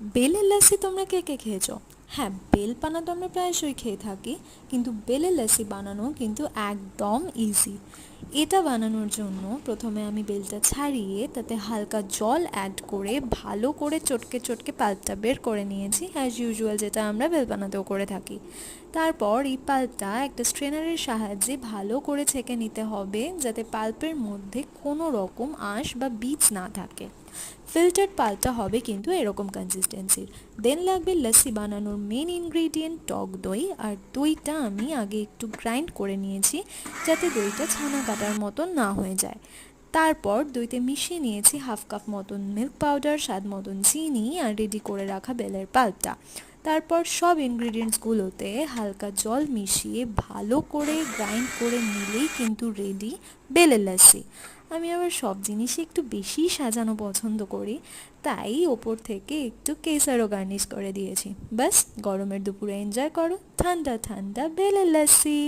বেলের লাসি তোমরা কে কে খেয়েছো? হ্যাঁ বেল পানা তো আমরা প্রায়শই খেয়ে থাকি, কিন্তু বেলের লাসি বানানো কিন্তু একদম ইজি এটা বানানোর জন্য প্রথমে আমি বেলটা ছাড়িয়ে তাতে হালকা জল অ্যাড করে ভালো করে চটকে চটকে পাল্পটা বের করে নিয়েছি অ্যাজ ইউজুয়াল যেটা আমরা বেল বানাতেও করে থাকি। তারপর এই পাল্পটা একটা স্ট্রেনারের সাহায্যে ভালো করে ছেঁকে নিতে হবে, যাতে পাল্পের মধ্যে কোনো রকম আঁশ বা বীজ না থাকে। ফিল্টার্ড পাল্পটা হবে কিন্তু এরকম কনসিস্টেন্সির দেন লাগবে লস্যি বানানোর মেন ইনগ্রিডিয়েন্ট টক দই, আর দইটা আমি আগে একটু গ্রাইন্ড করে নিয়েছি যাতে দইটা ছানা কাটার মতন না হয়ে যায়। তারপর দইতে মিশিয়ে নিয়েছি হাফ কাপ মতন মিল্ক পাউডার স্বাদ মতন চিনি, আর রেডি করে রাখা বেলের পাল্পটা। তারপর সব ইনগ্রিডিয়েন্টসগুলোতে হালকা জল মিশিয়ে ভালো করে গ্রাইন্ড করে নিলেই কিন্তু রেডি বেলের লাসি। আমি আবার সব জিনিসই একটু বেশি সাজানো পছন্দ করি, তাই ওপর থেকে একটু কেসারও গার্নিশ করে দিয়েছি। ব্যাস, গরমের দুপুরে এনজয় করো। ঠান্ডা ঠান্ডা বেলে লাসি